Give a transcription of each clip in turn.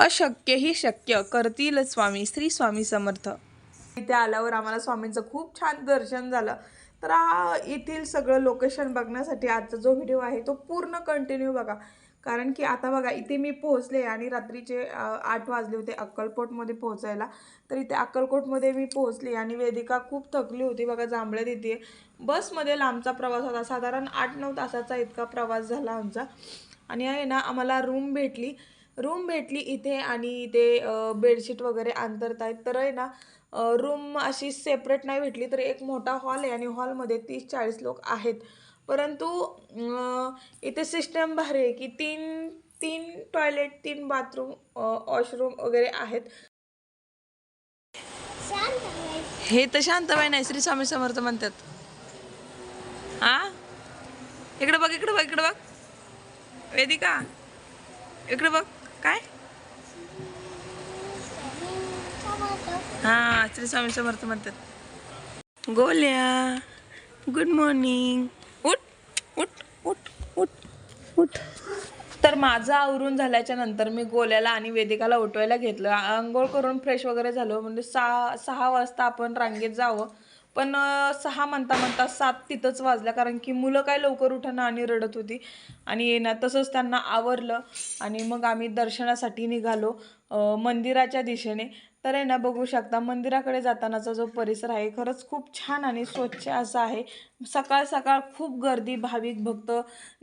अशक्यही शक्य करतील स्वामी श्री स्वामी समर्थ. इथे आल्यावर आम्हाला स्वामींचं खूप छान दर्शन झालं. तर हा येथील सगळं लोकेशन बघण्यासाठी आजचा जो व्हिडिओ आहे तो पूर्ण कंटिन्यू बघा. कारण की आता बघा इथे मी पोहोचले आणि रात्रीचे आठ वाजले होते अक्कलकोटमध्ये पोहोचायला. तर इथे अक्कलकोटमध्ये मी पोहोचले आणि वेदिका खूप थकली होती. बघा जांभळ्यात तिथे बसमध्ये लांबचा प्रवास होता. साधारण आठ नऊ तासाचा इतका प्रवास झाला आमचा. आणि आहे ना आम्हाला रूम भेटली. रूम भेटली इथे आणि इथे बेडशीट वगैरे अंतरतायत तर आहे ना रूम अशी सेपरेट नाही भेटली तर एक मोठा हॉल आहे आणि हॉलमध्ये तीस चाळीस लोक आहेत. परंतु इथे सिस्टम भारी आहे की तीन तीन टॉयलेट तीन बाथरूम वॉशरूम वगैरे आहेत. हे तर शांतबाई नाही श्री स्वामी समर्थ म्हणतात. हा इकडे बघ इकडे बघ इकडे बघ. वेदिका इकडे बघ. काय? हा श्री स्वामी समर्थ म्हणतात. गोल्या गुड मॉर्निंग उठ उठ उठ उठ उठ. तर माझं आवरून झाल्याच्यानंतर मी गोल्याला आणि वेदिकाला उठवायला घेतलं. आंघोळ करून फ्रेश वगैरे झालो. म्हणजे सहा सहा वाजता आपण रांगेत जावं. पण सहा म्हणता म्हणता सात तिथंच वाजल्या. कारण की मुलं काय लवकर उठणं आणि रडत होती. आणि येणार तसंच त्यांना आवरलं. आणि मग आम्ही दर्शनासाठी निघालो मंदिराच्या दिशेने. तर आहे ना बघू शकता मंदिराकडे जातानाचा जो परिसर आहे खरंच खूप छान आणि स्वच्छ असा आहे. सकाळ सकाळ खूप गर्दी भाविक भक्त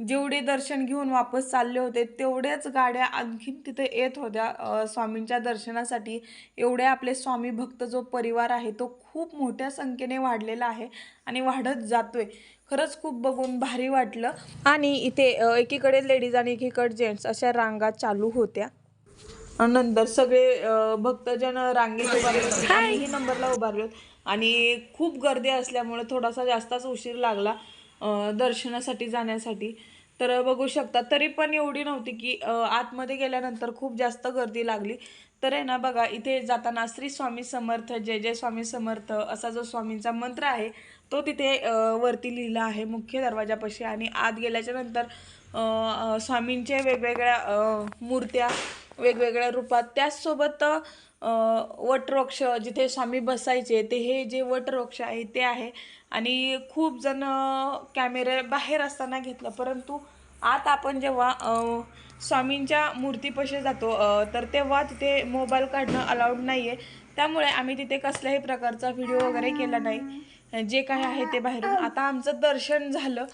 जेवढे दर्शन घेऊन वापस चालले होते तेवढ्याच गाड्या आणखीन तिथे येत होत्या. स्वामींच्या दर्शनासाठी एवढे आपले स्वामी भक्त जो परिवार आहे तो खूप मोठ्या संख्येने वाढलेला आहे आणि वाढत जातोय. खरंच खूप बघून भारी वाटलं. आणि इथे एकीकडे लेडीज आणि एकीकडे जेंट्स अशा रांगा चालू होत्या. नंतर सगळे भक्तजन रांगेत उभारले. आम्हीही नंबरला उभारलो आणि खूप गर्दी असल्यामुळे थोडासा जास्तच उशीर लागला दर्शनासाठी जाण्यासाठी. तर बघू शकता तरी पण एवढी नव्हती की आतमध्ये गेल्यानंतर खूप जास्त गर्दी लागली. तर आहे ना बघा इथे जाताना श्री स्वामी समर्थ जय जय स्वामी समर्थ असा जो स्वामींचा मंत्र आहे तो तिथे वरती लिहिला आहे मुख्य दरवाजापाशी. आणि आत गेल्याच्यानंतर स्वामींचे वेगवेगळ्या मूर्त्या वेगवेगळ्या रूपात. त्याचसोबत वटवृक्ष जिथे स्वामी बसायचे ते हे जे वटवृक्ष आहे ते आहे. आणि खूप जण कॅमेरे बाहेर असताना घेतलं. परंतु आत आपण जेव्हा स्वामींच्या मूर्तीपाशी जातो तर तेव्हा तिथे मोबाईल काढणं अलाउड नाही आहे त्यामुळे आम्ही तिथे कसल्याही प्रकारचा व्हिडिओ वगैरे केला नाही. जे काही आहे ते बाहेरून. आता आमचं दर्शन झालं.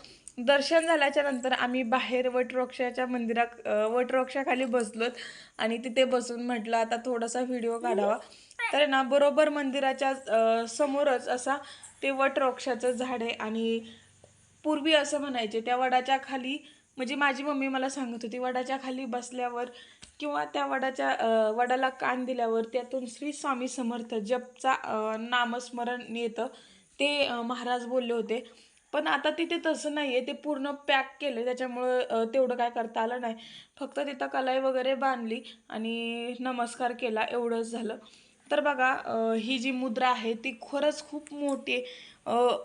दर्शन झाल्याच्यानंतर आम्ही बाहेर वटवृक्षाच्या मंदिरा वटवृक्षाखाली बसलोत. आणि तिथे बसून म्हटलं आता थोडासा व्हिडिओ काढावा. तर ना बरोबर मंदिराच्या समोरच असा ते वटवृक्षाचं झाड आहे. आणि पूर्वी असं म्हणायचे त्या वडाच्या खाली म्हणजे माझी मम्मी मला सांगत होती वडाच्या खाली बसल्यावर किंवा त्या वडाच्या वडाला कान दिल्यावर त्यातून श्री स्वामी समर्थ जपचा नामस्मरण येतं. ते महाराज बोलले होते. पण आता तिथे तसं नाही आहे ते पूर्ण पॅक केलं त्याच्यामुळं तेवढं काय करता आलं नाही. फक्त तिथं कलाई वगैरे बांधली आणि नमस्कार केला. एवढंच झालं. तर बघा ही जी मुद्रा आहे ती खरंच खूप मोठी आहे.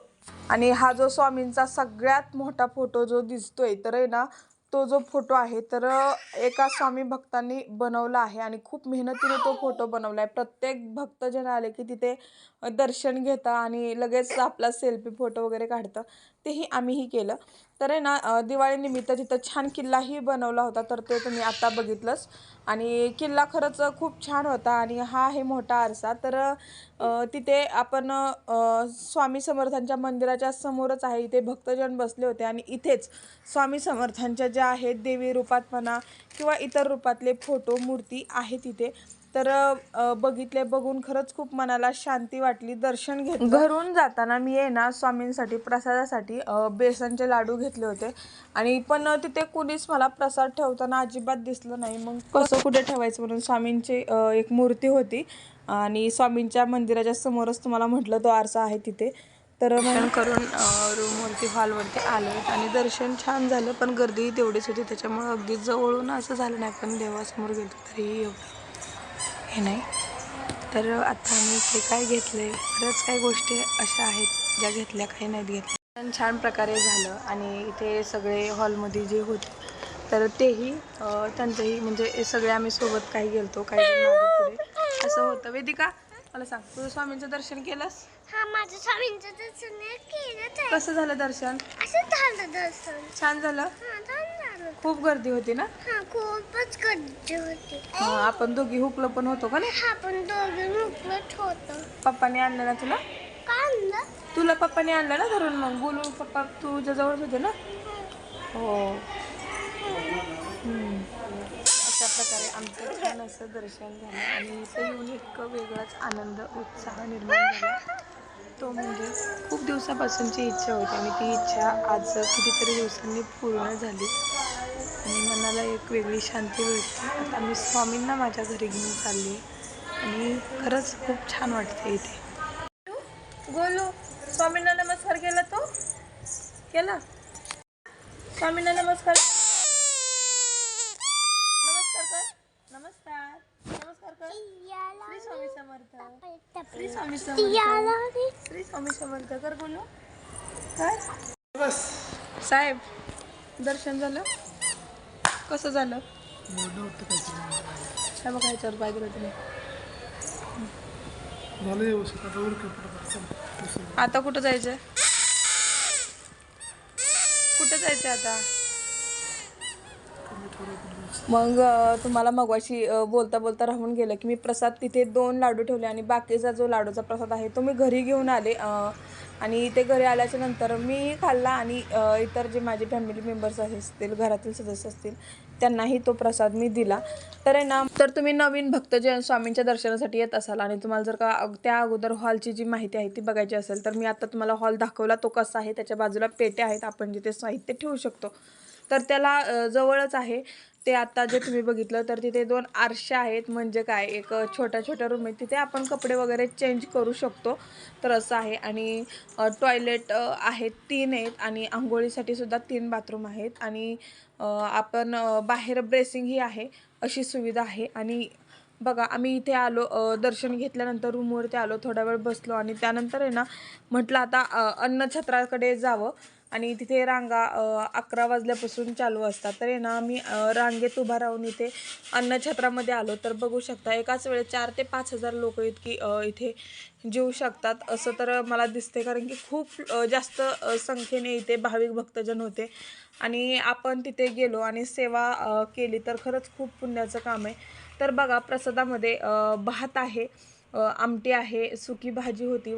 आणि हा जो स्वामींचा सगळ्यात मोठा फोटो जो दिसतोय तर आहे ना तो जो फोटो आहे तर एका स्वामी भक्तांनी बनवला आहे आणि खूप मेहनतीने तो फोटो बनवला आहे. प्रत्येक भक्तजन आले की तिथे दर्शन घेता आणि लगेच आपला सेल्फी फोटो वगैरे काढतं. तेही आम्हीही केलं. तर आहे ना दिवाळीनिमित्त तिथं छान किल्लाही बनवला होता तर ते तुम्ही आत्ता बघितलंच. आणि किल्ला खरंच खूप छान होता आणि हा आहे मोठा आरसा. तर तिथे आपण स्वामी समर्थांच्या मंदिराच्या समोरच आहे इथे भक्तजन बसले होते आणि इथेच स्वामी समर्थांच्या ज्या आहेत देवी रूपात म्हणा किंवा इतर रूपातले फोटो मूर्ती आहे तिथे. तर बघितले बघून खरंच खूप मनाला शांती वाटली. दर्शन घेतलं. घरून जाताना मी आहे ना स्वामींसाठी प्रसादासाठी बेसनचे लाडू घेतले होते. आणि पण तिथे कुणीच मला प्रसाद ठेवताना अजिबात दिसलं नाही. मग कसं कुठे ठेवायचं म्हणून स्वामींची एक मूर्ती होती. आणि स्वामींच्या मंदिराच्या समोरच तुम्हाला म्हटलं तो आरसा आहे तिथे. तर दर्शन करून रूमवरती हॉलवरती आलो आणि दर्शन छान झालं. पण गर्दी तेवढीच होती. त्याच्यामुळं अगदी जवळून असं झालं नाही. पण देवासमोर गेलो तरीही एवढं. हे नाही. तर आता मी इथे काय घेतलंय? बऱ्याच काही गोष्टी अशा आहेत ज्या घेतल्या काही नाहीत घेतल्या. पण छान प्रकारे झालं आणि इथे सगळे हॉलमध्ये जे होते तर तेही त्यांचंही म्हणजे हे सगळे आम्ही सोबत काही गेलतो काही पुढे. असं होतं. वेदिका मला सांग तुझं स्वामींचं दर्शन केलंस? हा माझं स्वामींचं दर्शन आहे. कसं झालं दर्शन? असं झालं दर्शन. छान झालं? छान झालं खूप गर्दी होती ना? हा खूपच गर्दी होती. हा, आपण दोघी हुकलो पण होतो का नाही? हा पण दोघे मुकलत होतं. पप्पाने आणलं ना तुला? आणलं? तुला पप्पाने आणलं ना धरून मग? बोलून पप्पा तुझ्या जवळच होते ना? हो. हम्म. अशा प्रकारे आमचं छान असं दर्शन झालं आणि इथं येऊन एक वेगळाच आनंद उत्साह निर्माण झाला. तो म्हणजे खूप दिवसापासूनची इच्छा होती आणि ती इच्छा आज कितीतरी दिवसांनी पूर्ण झाली. आणि मनाला एक वेगळी शांती भेटते आता मी स्वामींना माझ्या घरी घेऊन चालली. आणि खरंच खूप छान वाटते इथे. गोलू स्वामींना नमस्कार केला तो? केला? स्वामींना नमस्कार. नमस्कार कर. नमस्कार. नमस्कार कर. श्री स्वामी समर्थ. श्री स्वामी समर्थ. श्री स्वामी समर्थ कर बोलू काय? साहेब दर्शन झालं? कसं झालं? काय बघा दिलं तुम्ही. झालं व्यवस्थित. आता उरकं पटापट चला. दुसरं. आता कुठं जायचंय कुठं जायचं आता? कमी थोडं कुठं जायचं. मग अ, तुम्हाला मगाशी अ, बोलता बोलता राहून गेलं की मी प्रसाद तिथे दोन लाडू ठेवले आणि बाकीचा जो लाडूचा प्रसाद आहे तो मी घरी घेऊन आले. अ, आणि इथे घरी आल्याच्यानंतर मी खाल्ला आणि इतर जे माझे फॅमिली मेंबर्स असतील घरातील सदस्य असतील त्यांनाही तो प्रसाद मी दिला. तर आहे ना तर तुम्ही नवीन भक्त जे स्वामींच्या दर्शनासाठी येत असाल आणि तुम्हाला जर का त्या अगोदर हॉलची जी माहिती आहे ती बघायची असेल तर मी आता तुम्हाला हॉल दाखवला तो कसा आहे त्याच्या बाजूला पेट्या आहेत आपण जिथे साहित्य ठेवू शकतो. तर त्याला जवळच आहे. ते आता जे तुम्ही बघितलं तर तिथे दोन आरशे आहेत. म्हणजे काय एक छोट्या छोट्या रूम आहेत. तिथे आपण कपडे वगैरे चेंज करू शकतो. तर असं आहे. आणि टॉयलेट आहेत. तीन आहेत. आणि आंघोळीसाठी सुद्धा तीन बाथरूम आहेत. आणि आपण बाहेर ब्रेसिंग ही आहे. अशी सुविधा आहे. आणि बघा आम्ही इथे आलो दर्शन घेतल्यानंतर रूमवरती आलो थोडा वेळ बसलो. आणि त्यानंतर आहे ना म्हटलं आता अन्नछत्राकडे जावं. आणि तिथे रांगा अकरा वाजल्यापासून चालू असतात. तर आहे ना आम्ही रांगेत उभा राहून इथे अन्नछत्रामध्ये आलो. तर बघू शकता एकाच वेळेस चार ते पाच हजार लोक इतकी इथे जेऊ शकतात. असं तर मला दिसते कारण की खूप जास्त संख्येने इथे भाविक भक्तजन होते. आणि आपण तिथे गेलो आणि सेवा केली तर खरंच खूप पुण्याचं काम आहे. तर बघा प्रसादामध्ये भात आहे आमटी आहे सुकी भाजी होती.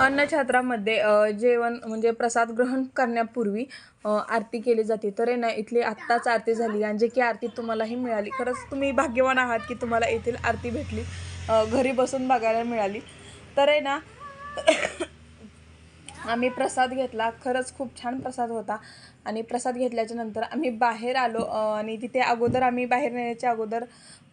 अन्नछात्रामध्ये जेवण म्हणजे प्रसाद ग्रहण करण्यापूर्वी आरती केली जाते. तर आहे ना इथली आत्ताच आरती झाली आणि जे की आरती तुम्हालाही मिळाली. खरंच तुम्ही भाग्यवान आहात की तुम्हाला येथील आरती भेटली. घरी बसून बघायला मिळाली. तर आहे ना आम्ही प्रसाद घेतला. खरंच खूप छान प्रसाद होता. आणि प्रसाद घेतल्याच्या नंतर आम्ही बाहेर आलो आणि तिथे अगोदर आम्ही बाहेर नेण्याच्या अगोदर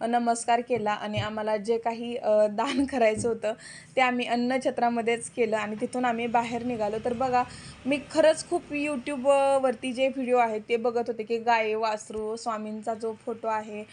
नमस्कार केला. आणि आम्हाला जे काही दान करायचं होतं ते आम्ही अन्नछत्रामध्येच केलं. आणि तिथून आम्ही बाहेर निघालो. तर बघा मी खरंच खूप यूट्यूबवरती जे व्हिडिओ आहेत ते बघत होते की गाय वासरू स्वामींचा जो फोटो आहे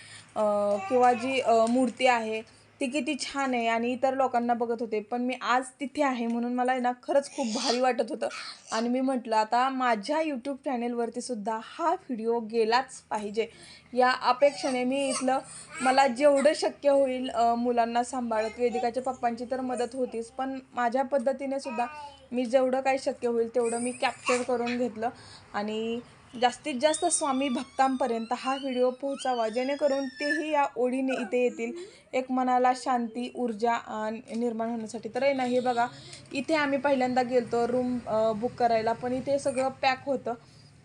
किंवा जी मूर्ती आहे ती किती छान आहे आणि इतर लोकांना बघत होते पण मी आज तिथे आहे म्हणून मला ना खरंच खूप भारी वाटत होतं. आणि मी म्हटलं आता माझ्या यूट्यूब चॅनेलवरती सुद्धा हा व्हिडिओ गेलाच पाहिजे. या अपेक्षेने मी इथलं मला जेवढं शक्य होईल मुलांना सांभाळत वेदिकाच्या पप्पांची तर मदत होतीच पण माझ्या पद्धतीने सुद्धा मी जेवढं काही शक्य होईल तेवढं मी कॅप्चर करून घेतलं. आणि जास्तीत जास्त स्वामी भक्तांपर्यंत हा व्हिडिओ पोहोचावा जेणेकरून तेही या ओढीने इथे येतील. एक मनाला शांती ऊर्जा निर्माण होण्यासाठी. तर आहे ना हे बघा इथे आम्ही पहिल्यांदा गेलतो रूम बुक करायला पण इथे सगळं पॅक होतं.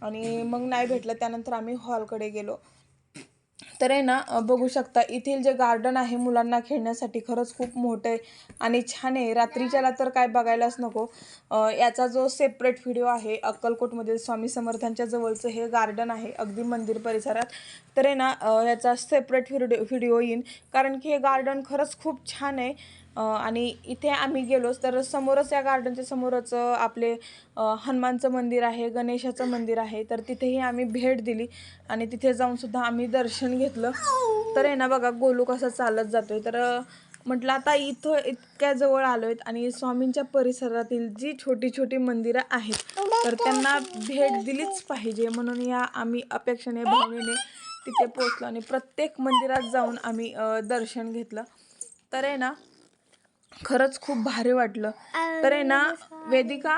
आणि मग नाही भेटलं त्यानंतर आम्ही हॉलकडे गेलो. तर आहे ना बघू शकता येथील जे गार्डन आहे मुलांना खेळण्यासाठी खरंच खूप मोठं आहे आणि छान आहे. रात्रीच्याला तर काय बघायलाच नको. याचा जो सेपरेट व्हिडिओ आहे अक्कलकोटमधील स्वामी समर्थांच्या जवळचं हे गार्डन आहे अगदी मंदिर परिसरात. तर आहे ना याचा सेपरेट व्हिडिओ व्हिडिओ येईन. कारण की हे गार्डन खरंच खूप छान आहे. आणि इथे आम्ही गेलोच तर समोरच या गार्डनच्या समोरच आपले हनुमानचं मंदिर आहे गणेशाचं मंदिर आहे तर तिथेही आम्ही भेट दिली आणि तिथे जाऊनसुद्धा आम्ही दर्शन घेतलं. तर आहे ना बघा गोलू कसा चालत जातोय. तर म्हटलं आता इथं इतक्या जवळ आलो आहेत आणि स्वामींच्या परिसरातील जी छोटी छोटी मंदिरं आहेत तर त्यांना भेट दिलीच पाहिजे. म्हणून या आम्ही अपेक्षेने भावनेने तिथे पोचलो आणि प्रत्येक मंदिरात जाऊन आम्ही दर्शन घेतलं. तर आहे ना खरंच खूप भारी वाटलं. तर आहे ना वेदिका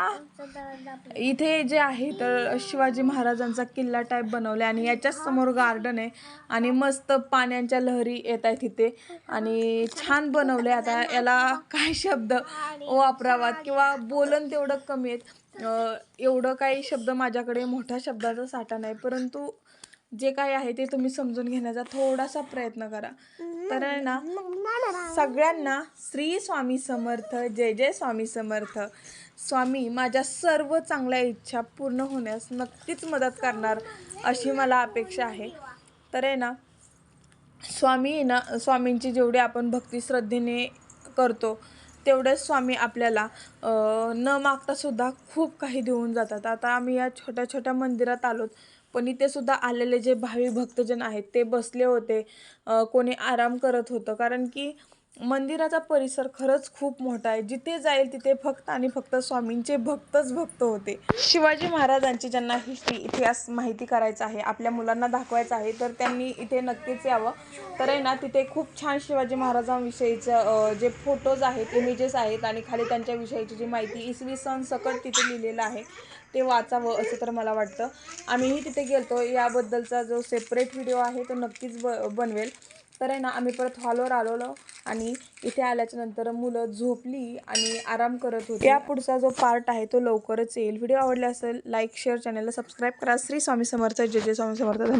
इथे जे आहे तर शिवाजी महाराजांचा किल्ला टाईप बनवला आणि याच्याच समोर गार्डन आहे आणि मस्त पाण्याच्या लहरी येत आहेत तिथे आणि छान बनवले आता याला काय शब्द वापरावात किंवा बोलन तेवढं कमी आहेत. एवढं काही शब्द माझ्याकडे मोठ्या शब्दाचा साठा नाही परंतु जे काही आहे ते तुम्ही समजून घेण्याचा थोडासा प्रयत्न करा. तर आहे ना सगळ्यांना श्री स्वामी समर्थ जय जय स्वामी समर्थ. स्वामी माझ्या सर्व चांगल्या इच्छा पूर्ण होण्यास नक्कीच मदत करणार अशी मला अपेक्षा आहे. तर आहे ना स्वामी ना स्वामींची जेवढी आपण भक्ती श्रद्धेने करतो तेवढेच स्वामी आपल्याला न मागता सुद्धा खूप काही देऊन जातात. आता आम्ही या छोट्या छोट्या मंदिरात आलोत. पण इथे सुद्धा आलेले जे भावी भक्तजन आहेत ते बसले होते. कोणी आराम करत होतं. कारण की मंदिराचा परिसर खरंच खूप मोठा आहे. जिथे जाईल तिथे फक्त आणि फक्त स्वामींचे भक्तच भक्त होते. शिवाजी महाराजांची ज्यांना हिस्ट्री इतिहास माहिती करायचा आहे आपल्या मुलांना दाखवायचं आहे तर त्यांनी इथे नक्कीच यावं. तर आहे ना तिथे खूप छान शिवाजी महाराजांविषयीचं जे फोटोज आहेत इमेजेस आहेत आणि खाली त्यांच्याविषयीची जी माहिती इसवी सन सकट तिथे लिहिलेलं आहे ते वाचावं असं तर मला वाटतं. आम्हीही तिथे गेलतो. याबद्दलचा जो सेपरेट व्हिडिओ आहे तो नक्कीच ब बनवेल. तर आहे ना आम्ही परत हॉलवर आलेलो आणि इथे आल्याच्यानंतर मुलं झोपली आणि आराम करत होती. या पुढचा जो पार्ट आहे तो लवकरच येईल. व्हिडिओ आवडला असेल लाईक शेअर चॅनलला सबस्क्राईब करा. श्री स्वामी समर्थ जय जय स्वामी समर्थ. धन्यवाद.